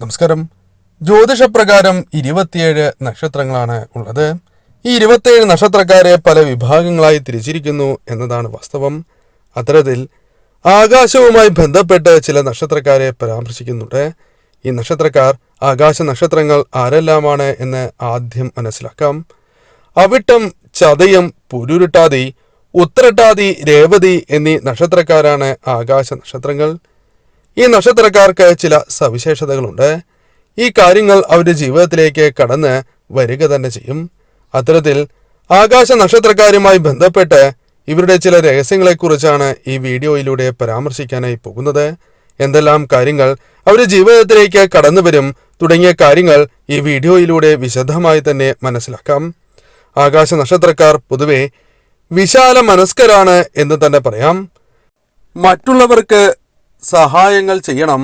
നമസ്കാരം. ജ്യോതിഷപ്രകാരം ഇരുപത്തിയേഴ് നക്ഷത്രങ്ങളാണ് ഉള്ളത്. ഈ ഇരുപത്തിയേഴ് നക്ഷത്രക്കാരെ പല വിഭാഗങ്ങളായി തിരിച്ചിരിക്കുന്നു എന്നതാണ് വാസ്തവം. അത്തരത്തിൽ ആകാശവുമായി ബന്ധപ്പെട്ട് ചില നക്ഷത്രക്കാരെ പരാമർശിക്കുന്നുണ്ട്. ഈ നക്ഷത്രക്കാർ ആകാശ നക്ഷത്രങ്ങൾ ആരെല്ലാമാണ് എന്ന് ആദ്യം മനസ്സിലാക്കാം. അവിട്ടം ചതയം പുരുരുട്ടാതി ഉത്രട്ടാതി രേവതി എന്നീ നക്ഷത്രക്കാരാണ് ആകാശ നക്ഷത്രങ്ങൾ. ഈ നക്ഷത്രക്കാർക്ക് ചില സവിശേഷതകളുണ്ട്. ഈ കാര്യങ്ങൾ അവരുടെ ജീവിതത്തിലേക്ക് കടന്ന് വരിക തന്നെ ചെയ്യും. അത്തരത്തിൽ ആകാശ നക്ഷത്രക്കാരുമായി ബന്ധപ്പെട്ട് ഇവരുടെ ചില രഹസ്യങ്ങളെക്കുറിച്ചാണ് ഈ വീഡിയോയിലൂടെ പരാമർശിക്കാനായി പോകുന്നത്. എന്തെല്ലാം കാര്യങ്ങൾ അവരുടെ ജീവിതത്തിലേക്ക് കടന്നു വരും തുടങ്ങിയ കാര്യങ്ങൾ ഈ വീഡിയോയിലൂടെ വിശദമായി തന്നെ മനസ്സിലാക്കാം. ആകാശ നക്ഷത്രക്കാർ പൊതുവെ വിശാല മനസ്കരാണ് എന്ന് തന്നെ പറയാം. മറ്റുള്ളവർക്ക് സഹായങ്ങൾ ചെയ്യണം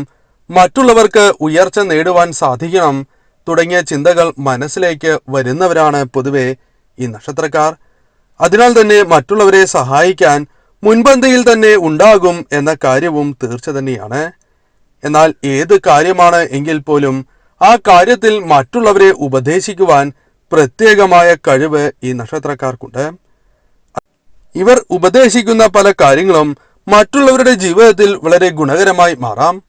മറ്റുള്ളവർക്ക് ഉയർച്ച നേടുവാൻ സാധിക്കണം തുടങ്ങിയ ചിന്തകൾ മനസ്സിലേക്ക് വരുന്നവരാണ് പൊതുവെ ഈ നക്ഷത്രക്കാർ. അതിനാൽ തന്നെ മറ്റുള്ളവരെ സഹായിക്കാൻ മുൻപന്തിയിൽ തന്നെ ഉണ്ടാകും എന്ന കാര്യവും തീർച്ച തന്നെയാണ്. എന്നാൽ ഏത് കാര്യമാണ് എങ്കിൽ പോലും ആ കാര്യത്തിൽ മറ്റുള്ളവരെ ഉപദേശിക്കുവാൻ പ്രത്യേകമായ കഴിവ് ഈ നക്ഷത്രക്കാർക്കുണ്ട്. ഇവർ ഉപദേശിക്കുന്ന പല കാര്യങ്ങളും മറ്റുള്ളവരുടെ ജീവിതത്തിൽ വളരെ ഗുണകരമായി മാറാം.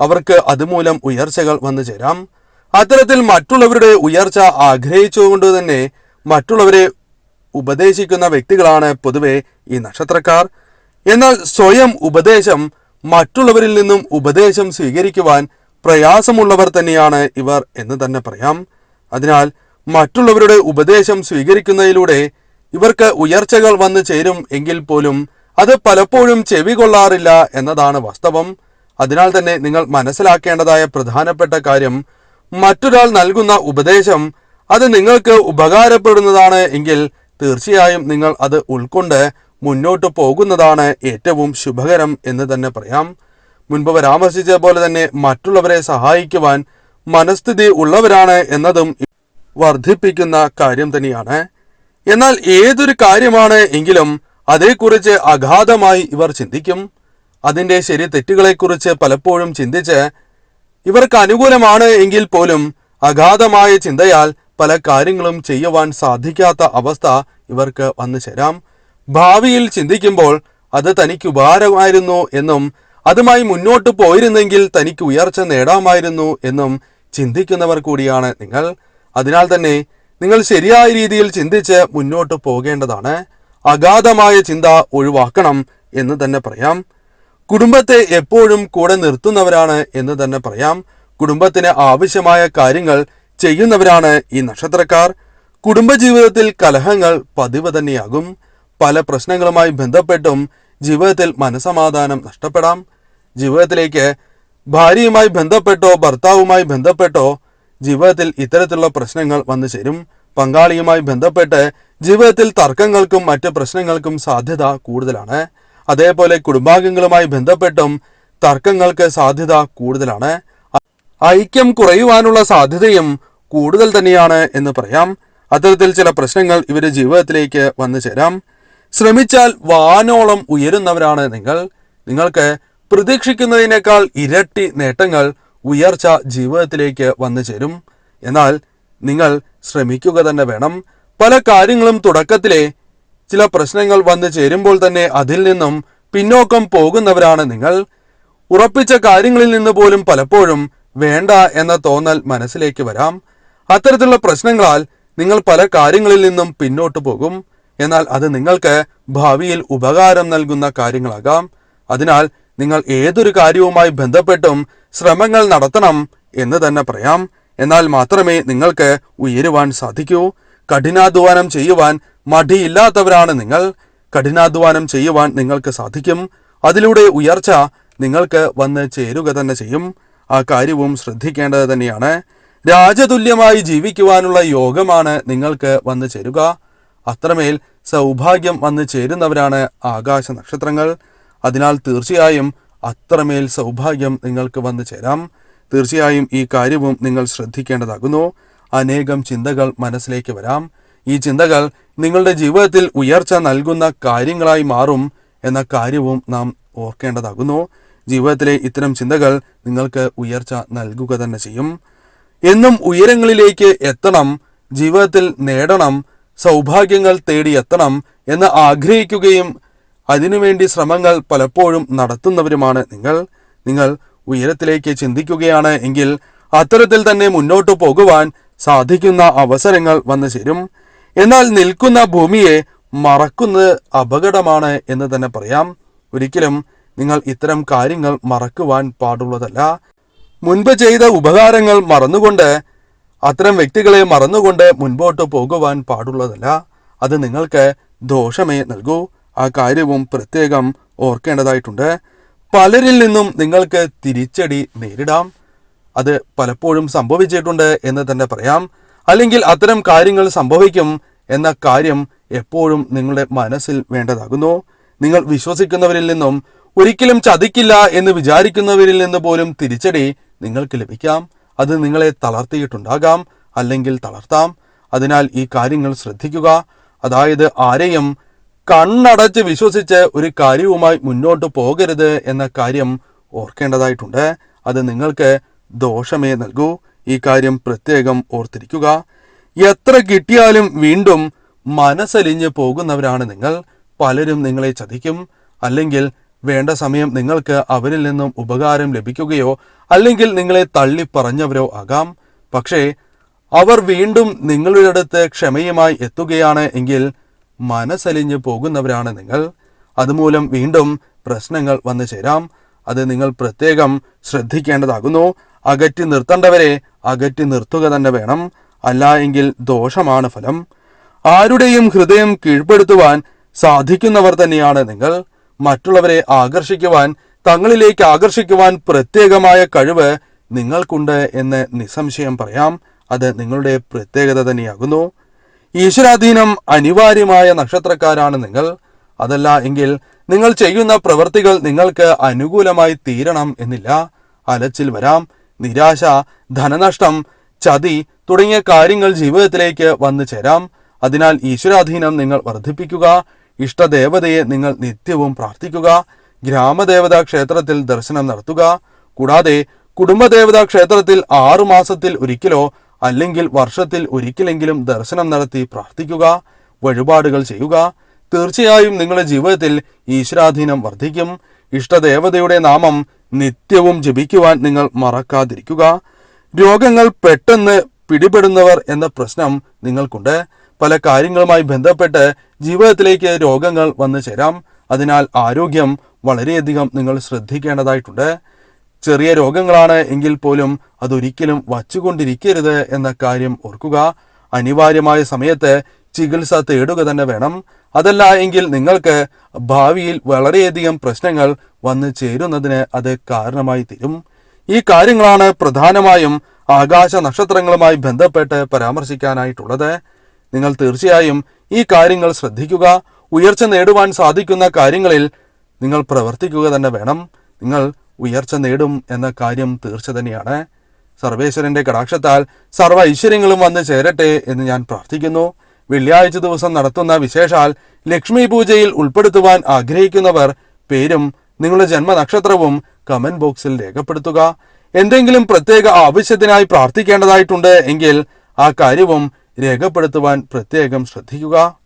അവർക്ക് അതുമൂലം ഉയർച്ചകൾ വന്നു ചേരാം. അത്തരത്തിൽ മറ്റുള്ളവരുടെ ഉയർച്ച ആഗ്രഹിച്ചുകൊണ്ട് തന്നെ മറ്റുള്ളവരെ ഉപദേശിക്കുന്ന വ്യക്തികളാണ് പൊതുവെ ഈ നക്ഷത്രക്കാർ. എന്നാൽ സ്വയം ഉപദേശം മറ്റുള്ളവരിൽ നിന്നും ഉപദേശം സ്വീകരിക്കുവാൻ പ്രയാസമുള്ളവർ തന്നെയാണ് ഇവർ എന്ന് തന്നെ പറയാം. അതിനാൽ മറ്റുള്ളവരുടെ ഉപദേശം സ്വീകരിക്കുന്നതിലൂടെ ഇവർക്ക് ഉയർച്ചകൾ വന്നു ചേരും എങ്കിൽ പോലും അത് പലപ്പോഴും ചെവി കൊള്ളാറില്ല എന്നതാണ് വാസ്തവം. അതിനാൽ തന്നെ നിങ്ങൾ മനസ്സിലാക്കേണ്ടതായ പ്രധാനപ്പെട്ട കാര്യം മറ്റൊരാൾ നൽകുന്ന ഉപദേശം അത് നിങ്ങൾക്ക് ഉപകാരപ്പെടുന്നതാണ് എങ്കിൽ തീർച്ചയായും നിങ്ങൾ അത് ഉൾക്കൊണ്ട് മുന്നോട്ട് പോകുന്നതാണ് ഏറ്റവും ശുഭകരം എന്ന് തന്നെ പറയാം. മുൻപ് പരാമർശിച്ച പോലെ തന്നെ മറ്റുള്ളവരെ സഹായിക്കുവാൻ മനസ്ഥിതി ഉള്ളവരാണ് എന്നതും വർദ്ധിപ്പിക്കുന്ന കാര്യം തന്നെയാണ്. എന്നാൽ ഏതൊരു കാര്യമാണ് എങ്കിലും അതേക്കുറിച്ച് അഗാധമായി ഇവർ ചിന്തിക്കും. അതിന്റെ ശരി തെറ്റുകളെക്കുറിച്ച് പലപ്പോഴും ചിന്തിച്ച് ഇവർക്ക് അനുകൂലമാണ് എങ്കിൽ പോലും അഗാധമായ ചിന്തയാൽ പല കാര്യങ്ങളും ചെയ്യുവാൻ സാധിക്കാത്ത അവസ്ഥ ഇവർക്ക് വന്നു ചേരാം. ഭാവിയിൽ ചിന്തിക്കുമ്പോൾ അത് തനിക്ക് ഉപകാരമായിരുന്നു എന്നും അതുമായി മുന്നോട്ട് പോയിരുന്നെങ്കിൽ തനിക്ക് ഉയർച്ച നേടാമായിരുന്നു എന്നും ചിന്തിക്കുന്നവർ കൂടിയാണ് നിങ്ങൾ. അതിനാൽ തന്നെ നിങ്ങൾ ശരിയായ രീതിയിൽ ചിന്തിച്ച് മുന്നോട്ട് പോകേണ്ടതാണ്. അഗാധമായ ചിന്ത ഒഴിവാക്കണം എന്ന് തന്നെ പറയാം. കുടുംബത്തെ എപ്പോഴും കൂടെ നിർത്തുന്നവരാണ് എന്ന് തന്നെ പറയാം. കുടുംബത്തിന് ആവശ്യമായ കാര്യങ്ങൾ ചെയ്യുന്നവരാണ് ഈ നക്ഷത്രക്കാർ. കുടുംബജീവിതത്തിൽ കലഹങ്ങൾ പതിവ് തന്നെയാകും. പല പ്രശ്നങ്ങളുമായി ബന്ധപ്പെട്ടും ജീവിതത്തിൽ മനസമാധാനം നഷ്ടപ്പെടാം. ജീവിതത്തിലേക്ക് ഭാര്യയുമായി ബന്ധപ്പെട്ടോ ഭർത്താവുമായി ബന്ധപ്പെട്ടോ ജീവിതത്തിൽ ഇത്തരത്തിലുള്ള പ്രശ്നങ്ങൾ വന്നു ചേരും. പങ്കാളിയുമായി ബന്ധപ്പെട്ട് ജീവിതത്തിൽ തർക്കങ്ങൾക്കും മറ്റ് പ്രശ്നങ്ങൾക്കും സാധ്യത കൂടുതലാണ്. അതേപോലെ കുടുംബാംഗങ്ങളുമായി ബന്ധപ്പെട്ടും തർക്കങ്ങൾക്ക് സാധ്യത കൂടുതലാണ്. ഐക്യം കുറയുവാനുള്ള സാധ്യതയും കൂടുതൽ തന്നെയാണ് എന്ന് പറയാം. അത്തരത്തിൽ ചില പ്രശ്നങ്ങൾ ഇവരുടെ ജീവിതത്തിലേക്ക് വന്നു ചേരാം. ശ്രമിച്ചാൽ വാനോളം ഉയരുന്നവരാണ് നിങ്ങൾ. നിങ്ങൾക്ക് പ്രതീക്ഷിക്കുന്നതിനേക്കാൾ ഇരട്ടി നേട്ടങ്ങൾ ഉയർച്ച ജീവിതത്തിലേക്ക് വന്നു ചേരും. എന്നാൽ നിങ്ങൾ ശ്രമിക്കുക തന്നെ വേണം. പല കാര്യങ്ങളും തുടക്കത്തിലെ ചില പ്രശ്നങ്ങൾ വന്നു ചേരുമ്പോൾ തന്നെ അതിൽ നിന്നും പിന്നോക്കം പോകുന്നവരാണ് നിങ്ങൾ. ഉറപ്പിച്ച കാര്യങ്ങളിൽ നിന്ന് പോലും പലപ്പോഴും വേണ്ട എന്ന തോന്നൽ മനസ്സിലേക്ക് വരാം. അത്തരത്തിലുള്ള പ്രശ്നങ്ങളാൽ നിങ്ങൾ പല കാര്യങ്ങളിൽ നിന്നും പിന്നോട്ട് പോകും. എന്നാൽ അത് നിങ്ങൾക്ക് ഭാവിയിൽ ഉപകാരം നൽകുന്ന കാര്യങ്ങളാകാം. അതിനാൽ നിങ്ങൾ ഏതൊരു കാര്യവുമായി ബന്ധപ്പെട്ടും ശ്രമങ്ങൾ നടത്തണം എന്ന് തന്നെ പറയാം. എന്നാൽ മാത്രമേ നിങ്ങൾക്ക് ഉയരുവാൻ സാധിക്കൂ. കഠിനാധ്വാനം ചെയ്യുവാൻ മടിയില്ലാത്തവരാണ് നിങ്ങൾ. കഠിനാധ്വാനം ചെയ്യുവാൻ നിങ്ങൾക്ക് സാധിക്കും. അതിലൂടെ ഉയർച്ച നിങ്ങൾക്ക് വന്ന് ചേരുക തന്നെ ചെയ്യും. ആ കാര്യവും ശ്രദ്ധിക്കേണ്ടത് തന്നെയാണ്. രാജതുല്യമായി ജീവിക്കുവാനുള്ള യോഗമാണ് നിങ്ങൾക്ക് വന്നു ചേരുക. അത്രമേൽ സൗഭാഗ്യം വന്നു ചേരുന്നവരാണ് ആകാശ നക്ഷത്രങ്ങൾ. അതിനാൽ തീർച്ചയായും അത്രമേൽ സൗഭാഗ്യം നിങ്ങൾക്ക് വന്നു ചേരാം. തീർച്ചയായും ഈ കാര്യവും നിങ്ങൾ ശ്രദ്ധിക്കേണ്ടതാകുന്നു. അനേകം ചിന്തകൾ മനസ്സിലേക്ക് വരാം. ഈ ചിന്തകൾ നിങ്ങളുടെ ജീവിതത്തിൽ ഉയർച്ച നൽകുന്ന കാര്യങ്ങളായി മാറും എന്ന കാര്യവും നാം ഓർക്കേണ്ടതാകുന്നു. ജീവിതത്തിലെ ഇത്തരം ചിന്തകൾ നിങ്ങൾക്ക് ഉയർച്ച നൽകുക തന്നെ ചെയ്യും. എന്നും ഉയരങ്ങളിലേക്ക് എത്തണം ജീവിതത്തിൽ നേടണം സൗഭാഗ്യങ്ങൾ തേടി എത്തണം എന്ന് ആഗ്രഹിക്കുകയും അതിനുവേണ്ടി ശ്രമങ്ങൾ പലപ്പോഴും നടത്തുന്നവരുമാണ് നിങ്ങൾ. നിങ്ങൾ ഉയരത്തിലേക്ക് ചിന്തിക്കുകയാണ് എങ്കിൽ അത്തരത്തിൽ തന്നെ മുന്നോട്ടു പോകുവാൻ സാധിക്കുന്ന അവസരങ്ങൾ വന്നു ചേരും. എന്നാൽ നിൽക്കുന്ന ഭൂമിയെ മറക്കുന്നത് അപകടമാണ് എന്ന് തന്നെ പറയാം. ഒരിക്കലും നിങ്ങൾ ഇത്തരം കാര്യങ്ങൾ മറക്കുവാൻ പാടുള്ളതല്ല. മുൻപ് ചെയ്ത ഉപകാരങ്ങൾ മറന്നുകൊണ്ട് അത്തരം വ്യക്തികളെ മറന്നുകൊണ്ട് മുൻപോട്ട് പോകുവാൻ പാടുള്ളതല്ല. അത് നിങ്ങൾക്ക് ദോഷമേ നൽകൂ. ആ കാര്യവും പ്രത്യേകം ഓർക്കേണ്ടതായിട്ടുണ്ട്. പലരിൽ നിന്നും നിങ്ങൾക്ക് തിരിച്ചടി നേരിടാം. അത് പലപ്പോഴും സംഭവിച്ചിട്ടുണ്ട് എന്ന് തന്നെ പറയാം. അല്ലെങ്കിൽ അത്തരം കാര്യങ്ങൾ സംഭവിക്കും എന്ന കാര്യം എപ്പോഴും നിങ്ങളുടെ മനസ്സിൽ വേണ്ടതാകുന്നു. നിങ്ങൾ വിശ്വസിക്കുന്നവരിൽ നിന്നും ഒരിക്കലും ചതിക്കില്ല എന്ന് വിചാരിക്കുന്നവരിൽ നിന്ന് പോലും തിരിച്ചടി നിങ്ങൾക്ക് ലഭിക്കാം. അത് നിങ്ങളെ തളർത്തിയിട്ടുണ്ടാകാം അല്ലെങ്കിൽ തളർത്താം. അതിനാൽ ഈ കാര്യങ്ങൾ ശ്രദ്ധിക്കുക. അതായത് ആരെയും കണ്ണടച്ച് വിശ്വസിച്ച് ഒരു കാര്യവുമായി മുന്നോട്ട് പോകരുത് എന്ന കാര്യം ഓർക്കേണ്ടതായിട്ടുണ്ട്. അത് നിങ്ങൾക്ക് ദോഷമേ നൽകൂ. ഈ കാര്യം പ്രത്യേകം ഓർത്തിരിക്കുക. എത്ര കിട്ടിയാലും വീണ്ടും മനസ്സലിഞ്ഞ് പോകുന്നവരാണ് നിങ്ങൾ. പലരും നിങ്ങളെ ചതിക്കും. അല്ലെങ്കിൽ വേണ്ട സമയം നിങ്ങൾക്ക് അവരിൽ നിന്നും ഉപകാരം ലഭിക്കുകയോ അല്ലെങ്കിൽ നിങ്ങളെ തള്ളി പറഞ്ഞവരോ ആകാം. പക്ഷേ അവർ വീണ്ടും നിങ്ങളുടെ അടുത്ത് ക്ഷമയുമായി എത്തുകയാണ് എങ്കിൽ മനസ്സലിഞ്ഞ് പോകുന്നവരാണ് നിങ്ങൾ. അതുമൂലം വീണ്ടും പ്രശ്നങ്ങൾ വന്നു ചേരാം അത് നിങ്ങൾ പ്രത്യേകം ശ്രദ്ധിക്കേണ്ടതാകുന്നു. അകറ്റി നിർത്തേണ്ടവരെ അകറ്റി നിർത്തുക തന്നെ വേണം. അല്ല എങ്കിൽ ദോഷമാണ് ഫലം. ആരുടെയും ഹൃദയം കീഴ്പ്പെടുത്തുവാൻ സാധിക്കുന്നവർ തന്നെയാണ് നിങ്ങൾ. മറ്റുള്ളവരെ ആകർഷിക്കുവാൻ തങ്ങളിലേക്ക് ആകർഷിക്കുവാൻ പ്രത്യേകമായ കഴിവ് നിങ്ങൾക്കുണ്ട് എന്ന് നിസ്സംശയം പറയാം. അത് നിങ്ങളുടെ പ്രത്യേകത തന്നെയാകുന്നു. ഈശ്വരാധീനം അനിവാര്യമായ നക്ഷത്രക്കാരാണ് നിങ്ങൾ. അതല്ല എങ്കിൽ നിങ്ങൾ ചെയ്യുന്ന പ്രവൃത്തികൾ നിങ്ങൾക്ക് അനുകൂലമായി തീരണം എന്നില്ല. അലച്ചിൽ വരാം. നിരാശ ധനനഷ്ടം ചതി തുടങ്ങിയ കാര്യങ്ങൾ ജീവിതത്തിലേക്ക് വന്നു ചേരാം. അതിനാൽ ഈശ്വരാധീനം നിങ്ങൾ വർദ്ധിപ്പിക്കുക ഇഷ്ടദേവതയെ നിങ്ങൾ നിത്യവും പ്രാർത്ഥിക്കുക ഗ്രാമദേവതാ ക്ഷേത്രത്തിൽ ദർശനം നടത്തുക. കൂടാതെ കുടുംബദേവതാ ക്ഷേത്രത്തിൽ ആറുമാസത്തിൽ ഒരിക്കലോ അല്ലെങ്കിൽ വർഷത്തിൽ ഒരിക്കലെങ്കിലും ദർശനം നടത്തി പ്രാർത്ഥിക്കുക വഴിപാടുകൾ ചെയ്യുക. തീർച്ചയായും നിങ്ങളുടെ ജീവിതത്തിൽ ഈശ്വരാധീനം വർദ്ധിക്കും. ഇഷ്ടദേവതയുടെ നാമം നിത്യവും ജപിക്കുവാൻ നിങ്ങൾ മറക്കാതിരിക്കുക. രോഗങ്ങൾ പെട്ടെന്ന് പിടിപെടുന്നവർ എന്ന പ്രശ്നം നിങ്ങൾക്കുണ്ട്. പല കാര്യങ്ങളുമായി ബന്ധപ്പെട്ട് ജീവിതത്തിലേക്ക് രോഗങ്ങൾ വന്നു ചേരാം. അതിനാൽ ആരോഗ്യം വളരെയധികം നിങ്ങൾ ശ്രദ്ധിക്കേണ്ടതായിട്ടുണ്ട്. ചെറിയ രോഗങ്ങളാണ് എങ്കിൽ പോലും അതൊരിക്കലും വച്ചുകൊണ്ടിരിക്കരുത് എന്ന കാര്യം ഓർക്കുക. അനിവാര്യമായ സമയത്ത് ചികിത്സ തേടുക തന്നെ വേണം. അതല്ല എങ്കിൽ നിങ്ങൾക്ക് ഭാവിയിൽ വളരെയധികം പ്രശ്നങ്ങൾ വന്നു ചേരുന്നതിന് അത് കാരണമായി തീരും. ഈ കാര്യങ്ങളാണ് പ്രധാനമായും ആകാശ നക്ഷത്രങ്ങളുമായി ബന്ധപ്പെട്ട് പരാമർശിക്കാനായിട്ടുള്ളത്. നിങ്ങൾ തീർച്ചയായും ഈ കാര്യങ്ങൾ ശ്രദ്ധിക്കുക. ഉയർച്ച നേടുവാൻ സാധിക്കുന്ന കാര്യങ്ങളിൽ നിങ്ങൾ പ്രവർത്തിക്കുക തന്നെ വേണം. നിങ്ങൾ ഉയർച്ച നേടും എന്ന കാര്യം തീർച്ച തന്നെയാണ്. സർവേശ്വരന്റെ കടാക്ഷത്താൽ സർവ ഐശ്വര്യങ്ങളും വന്ന് ചേരട്ടെ എന്ന് ഞാൻ പ്രാർത്ഥിക്കുന്നു. വെള്ളിയാഴ്ച ദിവസം നടത്തുന്ന വിശേഷാൽ ലക്ഷ്മി പൂജയിൽ ഉൾപ്പെടുത്തുവാൻ ആഗ്രഹിക്കുന്നവർ പേരും നിങ്ങളുടെ ജന്മനക്ഷത്രവും കമന്റ് ബോക്സിൽ രേഖപ്പെടുത്തുക. എന്തെങ്കിലും പ്രത്യേക ആവശ്യത്തിനായി പ്രാർത്ഥിക്കേണ്ടതായിട്ടുണ്ട് എങ്കിൽ ആ കാര്യവും രേഖപ്പെടുത്തുവാൻ പ്രത്യേകം ശ്രദ്ധിക്കുക.